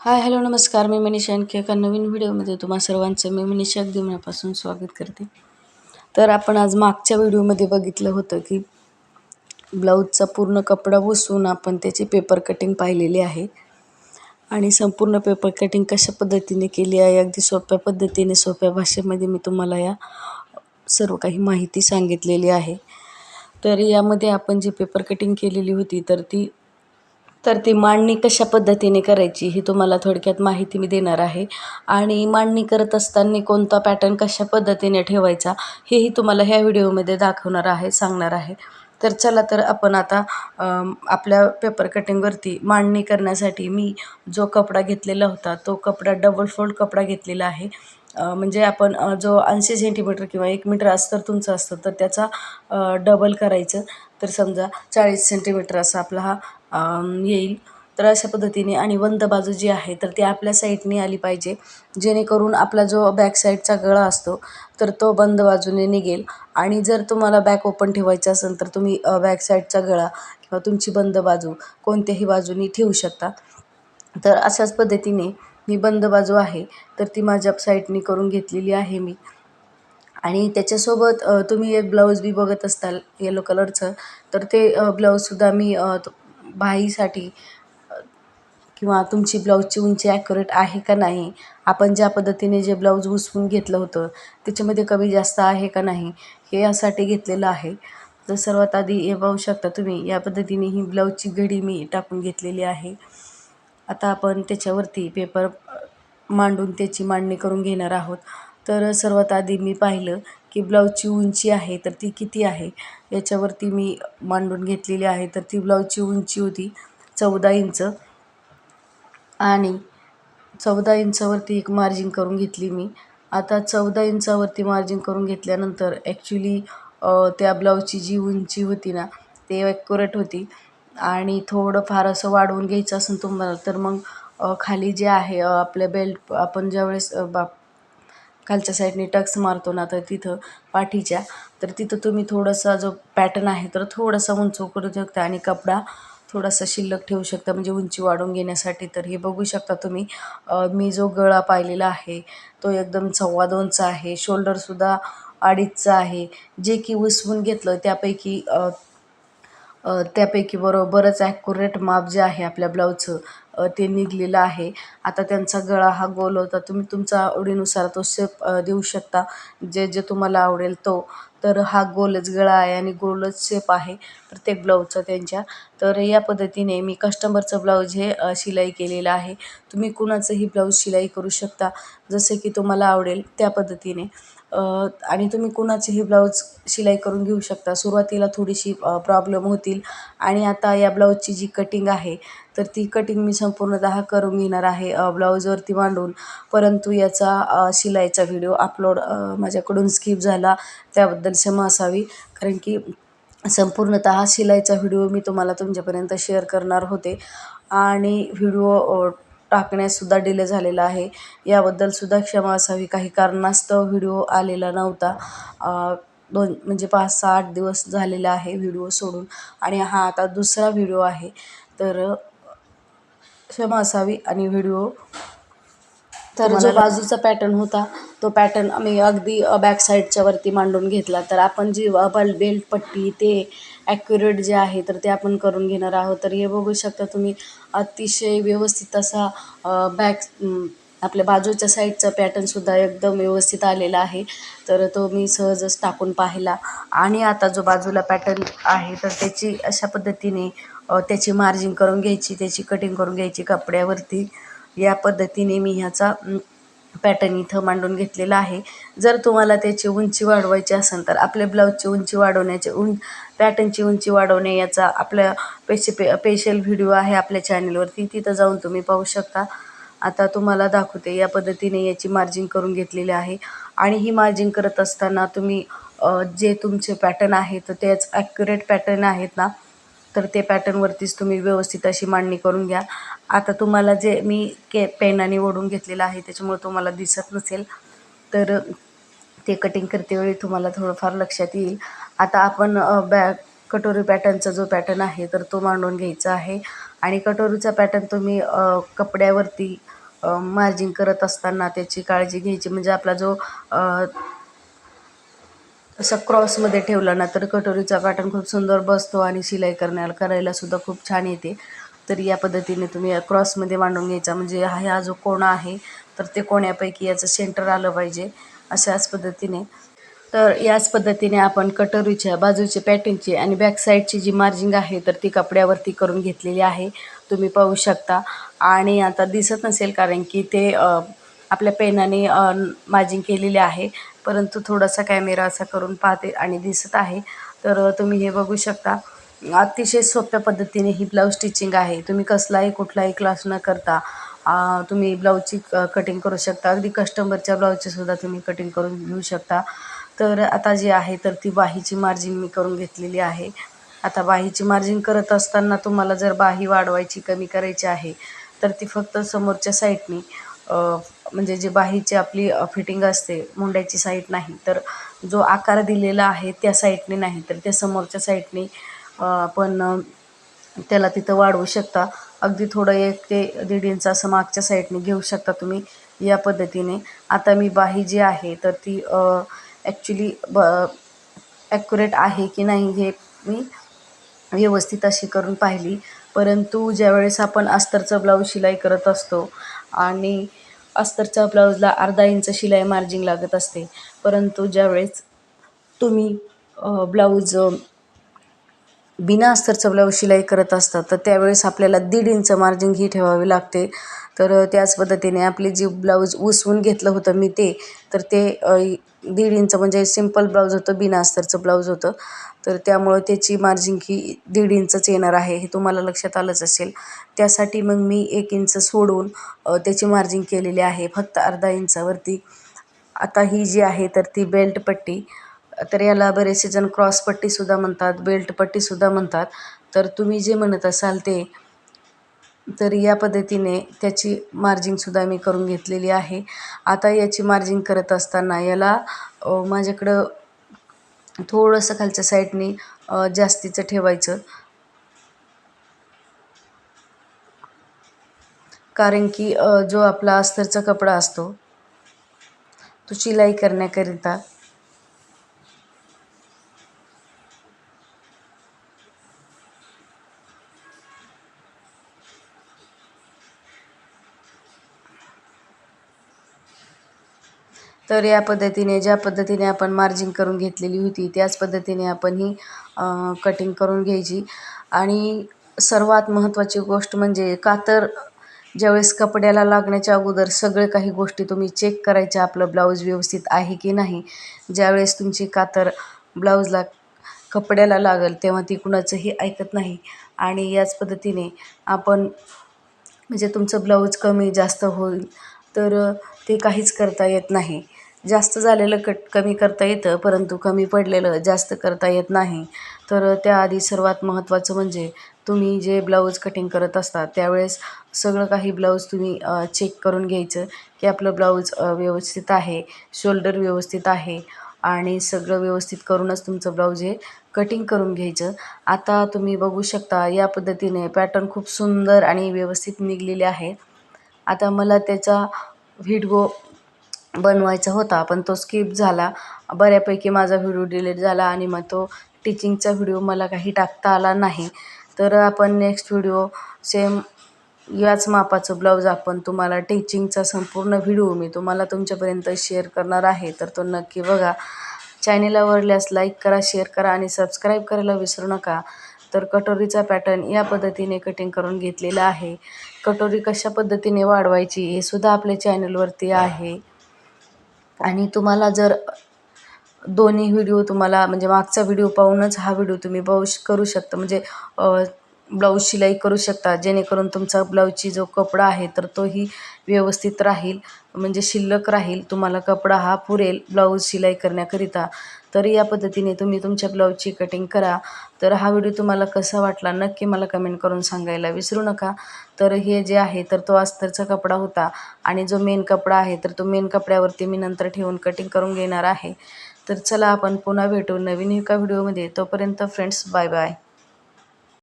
Hi hello नमस्कार. मी मनीषा आणखी एका नवीन व्हिडिओमध्ये तुम्हा सर्वांचं मी मनीषा अगदी मनापासून स्वागत करते. तर आपण आज मागच्या व्हिडिओमध्ये बघितलं होतं की ब्लाऊजचा पूर्ण कपडा बसवून आपण त्याची पेपर कटिंग पाहिलेली आहे. आणि संपूर्ण पेपर कटिंग कशा पद्धतीने केली आहे अगदी सोप्या पद्धतीने सोप्या भाषेमध्ये मी तुम्हाला या सर्व काही माहिती सांगितलेली आहे. तर यामध्ये आपण जी पेपर कटिंग केलेली होती तर ती तर ती मांडणी कशा पद्धतीने करायची ही तुम्हाला थोडक्यात माहिती मी देणार आहे. आणि मांडणी करत असताना कोणता पॅटर्न कशा पद्धतीने ठेवायचा हेही तुम्हाला ह्या व्हिडिओमध्ये दाखवणार आहे सांगणार आहे. तर चला तर आपण आता आपल्या पेपर कटिंगवरती मांडणी करण्यासाठी मी जो कपडा घेतलेला होता तो कपडा डबल फोल्ड कपडा घेतलेला आहे. म्हणजे आपण जो ऐंशी सेंटीमीटर किंवा एक मीटर अस्तर तुमचं असतं तर त्याचा डबल करायचं. तर समजा चाळीस सेंटीमीटर असा आपला हा येईल. तर अशा पद्धतीने आणि बंद बाजू जी आहे तर ती आपल्या साईडने आली पाहिजे. जेणेकरून आपला जो बॅक साईडचा गळा असतो तर तो बंद बाजूने निघेल. आणि जर तुम्हाला बॅक ओपन ठेवायचा असेल तर तुम्ही बॅक साईडचा गळा किंवा तुमची बंद बाजू कोणत्याही बाजूनी ठेवू शकता. तर अशाच पद्धतीने मी बंद बाजू आहे तर ती माझ्या साईडने करून घेतलेली आहे मी. आणि त्याच्यासोबत तुम्ही एक ब्लाऊज बी बघत असताल येलो कलरचं तर ते ब्लाऊजसुद्धा मी बाईसाठी किंवा तुमची ब्लाऊजची उंची ॲक्युरेट आहे का नाही आपण ज्या पद्धतीने जे ब्लाऊज उसवून घेतलं होतं त्याच्यामध्ये कमी जास्त आहे का नाही हे यासाठी घेतलेलं आहे. तर सर्वात आधी हे पाहू शकता तुम्ही या पद्धतीने ही ब्लाऊजची घडी मी टाकून घेतलेली आहे. आता आपण त्याच्यावरती पेपर मांडून त्याची मांडणी करून घेणार आहोत. तर सर्वात आधी मी पाहिलं की ब्लाऊजची उंची आहे तर ती किती आहे? याच्यावरती मी मांडून घेतलेली आहे. तर ती ब्लाऊजची उंची होती चौदा इंच आणि चौदा इंचावरती एक मार्जिन करून घेतली मी. आता चौदा इंचावरती मार्जिन करून घेतल्यानंतर ॲक्च्युली त्या ब्लाऊजची जी उंची होती ना ते ॲक्युरेट होती आणि थोडं फार असं वाढवून घ्यायचं असेल तुम्हाला तर मग खाली जे आहे आपल्या बेल्ट आपण ज्यावेळेस बा खालच्या साईडने टक्स मारतो ना तर तिथं पाठीच्या. तर तिथं तुम्ही थोडासा जो पॅटर्न आहे तर थोडासा उंच करू शकता आणि कपडा थोडासा शिल्लक ठेवू शकता म्हणजे उंची वाढवून घेण्यासाठी. तर हे बघू शकता तुम्ही. मी जो गळा पाहिलेला आहे तो एकदम सव्वा दोनचा आहे. शोल्डरसुद्धा अडीचचा आहे. जे की उसवून घेतलं त्यापैकी त्यापैकी बरोबरच ॲक्युरेट माप जे आहे आपल्या ब्लाऊजचं ते निघलेलं आहे. आता त्यांचा गळा हा गोल होता. तुम्ही तुमचा आवडीनुसार तो शेप देऊ शकता. जे जे तुम्हाला आवडेल तो. तर हा गोलच गळा आहे आणि गोलच शेप आहे प्रत्येक ब्लाऊजचा त्यांच्या. तर या पद्धतीने मी कस्टमरचं ब्लाऊज हे शिलाई केलेलं आहे. तुम्ही कुणाचंही ब्लाऊज शिलाई करू शकता. जसे की तुम्हाला आवडेल त्या पद्धतीने. आणि तुम्ही कुणाचेही ब्लाऊज शिलाई करून घेऊ शकता. सुरुवातीला थोडीशी प्रॉब्लेम होतील. आणि आता या ब्लाऊजची जी कटिंग आहे तर ती कटिंग मी संपूर्णतः करून घेणार आहे ब्लाऊजवरती मांडून. परंतु याचा शिलाईचा व्हिडिओ अपलोड माझ्याकडून स्किप झाला. त्याबद्दल क्षमा असावी. कारण की संपूर्णतः शिलाईचा व्हिडिओ मी तुम्हाला तुमच्यापर्यंत शेअर करणार होते. आणि व्हिडिओ टाकण्याससुद्धा डिले झालेला आहे. याबद्दलसुद्धा क्षमा असावी. काही कारणास्तव व्हिडिओ आलेला नव्हता. दोन म्हणजे पाच सहा आठ दिवस झालेला आहे व्हिडिओ सोडून. आणि हा आता दुसरा व्हिडिओ आहे. तर क्षमा असावी आणि व्हिडिओ तर जो बाजूचा पॅटर्न होता तो पॅटर्न आम्ही अगदी बॅक साईडच्या वरती मांडून घेतला. तर आपण जी बल बेल्ट पट्टी ते ॲक्युरेट जे आहे तर ते आपण करून घेणार आहोत. तर हे बघू शकता तुम्ही अतिशय व्यवस्थित असा बॅक आपल्या बाजूच्या साईडचा पॅटर्नसुद्धा एकदम व्यवस्थित आलेला आहे. तर तो मी सहजच टाकून पाहिला. आणि आता जो बाजूला पॅटर्न आहे तर त्याची अशा पद्धतीने त्याची मार्जिन करून घ्यायची त्याची कटिंग करून घ्यायची कपड्यावरती. या पद्धतीने मी ह्याचा पॅटर्न इथं मांडून घेतलेला आहे. जर तुम्हाला त्याची उंची वाढवायची असेल तर आपल्या ब्लाऊजची उंची वाढवण्याचे उं पॅटर्नची उंची वाढवणे याचा आपल्या पेशे पे स्पेशल व्हिडिओ आहे आपल्या चॅनलवरती तिथं जाऊन तुम्ही पाहू शकता. आता तुम्हाला दाखवते या पद्धतीने याची मार्जिंग करून घेतलेली आहे. आणि ही मार्जिंग करत असताना तुम्ही जे तुमचे पॅटर्न आहेत तर तेच ॲक्युरेट पॅटर्न आहेत ना तर ते पॅटर्नवरतीच तुम्ही व्यवस्थित अशी मांडणी करून घ्या. आता तुम्हाला जे मी के पेनाने ओढून घेतलेलं आहे त्याच्यामुळे तुम्हाला दिसत नसेल तर ते कटिंग करतेवेळी तुम्हाला थोडंफार लक्षात येईल. आता आपण बॅ कटोरी पॅटर्नचा जो पॅटर्न आहे तर तो मांडून घ्यायचा आहे. आणि कटोरीचा पॅटर्न तुम्ही कपड्यावरती मार्जिंग करत असताना त्याची काळजी घ्यायची. म्हणजे आपला जो असं क्रॉसमध्ये ठेवला ना तर कटोरीचा पॅटर्न खूप सुंदर बसतो आणि शिलाई करण्याला करायला सुद्धा खूप छान येते. तर या पद्धतीने तुम्ही क्रॉसमध्ये मांडून घ्यायचा. म्हणजे हा हा जो कोणा आहे तर ते कोण्यापैकी याचं सेंटर आलं पाहिजे अशाच पद्धतीने. तर याच पद्धतीने आपण कटोरीच्या बाजूची पॅटर्नची आणि बॅक साईडची जी मार्जिंग आहे तर ती कपड्यावरती करून घेतलेली आहे. तुम्ही पाहू शकता. आणि आता दिसत नसेल कारण की ते आपल्या पेनाने मार्जिंग केलेली आहे. परंतु थोडासा कॅमेरा असा करून पाहते आणि दिसत आहे. तर तुम्ही हे बघू शकता. अतिशय सोप्या पद्धतीने ही ब्लाऊज स्टिचिंग आहे. तुम्ही कसलाही कुठलाही क्लास न करता तुम्ही ब्लाऊजची कटिंग करू शकता. अगदी कस्टमरच्या ब्लाऊजचीसुद्धा तुम्ही कटिंग करून घेऊ शकता. तर आता जी आहे तर ती बाहीची मार्जिन मी करून घेतलेली आहे. आता बाहीची मार्जिंग करत असताना तुम्हाला जर बाही वाढवायची कमी करायची आहे तर ती फक्त समोरच्या साईडनी म्हणजे जे बाहीची आपली फिटिंग असते मुंड्याची साईड नाही तर जो आकार दिलेला आहे त्या साईडने नाही तर त्या समोरच्या साईडने आपण त्याला तिथं वाढवू शकता. अगदी थोडं एक ते दीड इंच असं मागच्या साईडने घेऊ शकता तुम्ही या पद्धतीने. आता मी बाही जी आहे तर ती ॲक्च्युली ब ॲक्युरेट आहे की नाही हे मी व्यवस्थित अशी करून पाहिली. परंतु ज्यावेळेस आपण अस्तरचं ब्लाऊज शिलाई करत असतो आणि अस्तरच्या ब्लाऊजला अर्धा इंच शिलाई मार्जिंग लागत असते. परंतु ज्यावेळेस तुम्ही ब्लाऊज बिना अस्तरचं ब्लाऊज शिलाई करत असतात तर त्यावेळेस आपल्याला दीड इंच मार्जिन ही ठेवावी लागते. तर त्याच पद्धतीने आपली जी ब्लाऊज उसवून घेतलं होतं मी ते तर ते दीड इंच म्हणजे सिंपल ब्लाऊज होतं बिना अस्तरचं ब्लाऊज होतं. तर त्यामुळं त्याची मार्जिन ही दीड इंचच येणार आहे हे तुम्हाला लक्षात आलंच असेल. त्यासाठी मग मी एक इंच सोडून त्याची मार्जिन केलेली आहे फक्त अर्धा इंचावरती. आता ही जी आहे तर ती बेल्ट पट्टी तर याला बरेचसे जण क्रॉसपट्टीसुद्धा म्हणतात बेल्टपट्टीसुद्धा म्हणतात. तर तुम्ही जे म्हणत असाल ते तर या पद्धतीने त्याची मार्जिंगसुद्धा मी करून घेतलेली आहे. आता याची मार्जिंग करत असताना याला माझ्याकडं थोडंसं खालच्या साईडने जास्तीचं ठेवायचं. कारण की जो आपला अस्तरचा कपडा असतो तो शिलाई करण्याकरिता तर या पद्धतीने ज्या पद्धतीने आपण मार्जिंग करून घेतलेली होती त्याच पद्धतीने आपण ही कटिंग करून घ्यायची. आणि सर्वात महत्त्वाची गोष्ट म्हणजे कातर ज्यावेळेस कपड्याला लागण्याच्या अगोदर सगळे काही गोष्टी तुम्ही चेक करायच्या आपलं ब्लाऊज व्यवस्थित आहे की नाही ज्यावेळेस तुमची कातर ब्लाऊजला कपड्याला लागेल तेव्हा ती कुणाचंही ऐकत नाही. आणि याच पद्धतीने आपण म्हणजे तुमचं ब्लाऊज कमी जास्त होईल तर ते काहीच करता येत नाही. जास्त झालेलं कट कमी करता येतं परंतु कमी पडलेलं जास्त करता येत नाही. तर त्याआधी सर्वात महत्त्वाचं म्हणजे तुम्ही जे ब्लाऊज कटिंग करत असता त्यावेळेस सगळं काही ब्लाऊज तुम्ही चेक करून घ्यायचं की आपलं ब्लाऊज व्यवस्थित आहे शोल्डर व्यवस्थित आहे आणि सगळं व्यवस्थित करूनच तुमचं ब्लाऊज हे कटिंग करून घ्यायचं. आता तुम्ही बघू शकता या पद्धतीने पॅटर्न खूप सुंदर आणि व्यवस्थित निघलेले आहेत आता मला त्याचा व्हिडिओ बनवायचा होता पण तो स्किप झाला. बऱ्यापैकी माझा व्हिडिओ डिलीट झाला आणि मग तो टीचिंगचा व्हिडिओ मला काही टाकता आला नाही. तर आपण नेक्स्ट व्हिडिओ सेम याच मापाचं ब्लाऊज आपण तुम्हाला टीचिंगचा संपूर्ण व्हिडिओ मी तुम्हाला तुमच्यापर्यंत शेअर करणार आहे. तर तो नक्की बघा. चॅनेल आवडल्यास लाईक करा शेअर करा आणि सबस्क्राईब करायला विसरू नका. तर कटोरीचा पॅटर्न या पद्धतीने कटिंग करून घेतलेला आहे. कटोरी कशा पद्धतीने वाढवायची हे सुद्धा आपल्या चॅनलवरती आहे. आणि तुम्हाला जर दोन्ही व्हिडिओ तुम्हाला म्हणजे मागचा व्हिडिओ पाहूनच हा व्हिडिओ तुम्ही पाहू करू शकता. म्हणजे ब्लाऊज शिलाई करू शकता जेणेकरून तुमचा ब्लाऊजची जो कपडा आहे तर तोही व्यवस्थित राहील. म्हणजे शिल्लक राहील. तुम्हाला कपडा हा पुरेल ब्लाऊज शिलाई करण्याकरिता. तर या पद्धतीने तुम्ही तुमच्या ब्लाऊजची कटिंग करा. तर हा व्हिडिओ तुम्हाला कसा वाटला नक्की मला कमेंट करून सांगायला विसरू नका. तर हे जे आहे तर तो अस्तरचा कपडा होता. आणि जो मेन कपडा आहे तर तो मेन कपड्यावरती मी नंतर ठेवून कटिंग करून घेणार आहे. तर चला आपण पुन्हा भेटू नवीन एका व्हिडिओमध्ये. तोपर्यंत फ्रेंड्स बाय बाय